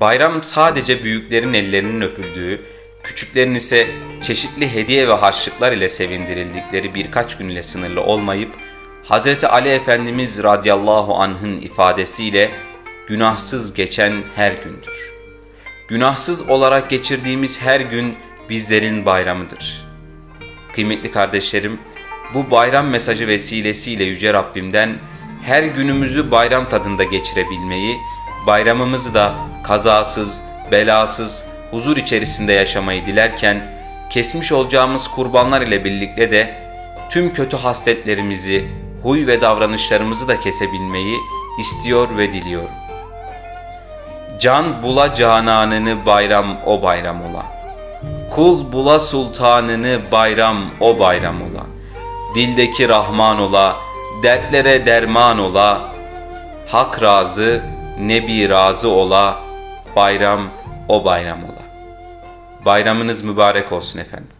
Bayram sadece büyüklerin ellerinin öpüldüğü, küçüklerin ise çeşitli hediye ve harçlıklar ile sevindirildikleri birkaç gün sınırlı olmayıp, Hz. Ali Efendimiz radıyallahu anh'ın ifadesiyle günahsız geçen her gündür. Günahsız olarak geçirdiğimiz her gün bizlerin bayramıdır. Kıymetli kardeşlerim, bu bayram mesajı vesilesiyle Yüce Rabbimden her günümüzü bayram tadında geçirebilmeyi, bayramımızı da kazasız, belasız, huzur içerisinde yaşamayı dilerken, kesmiş olacağımız kurbanlar ile birlikte de tüm kötü hasletlerimizi, huy ve davranışlarımızı da kesebilmeyi istiyor ve diliyorum. Can bula cananını bayram o bayram ola. Kul bula sultanını bayram o bayram ola. Dildeki Rahman ola, dertlere derman ola. Hak razı, Nebi razı ola, bayram o bayram ola. Bayramınız mübarek olsun efendim.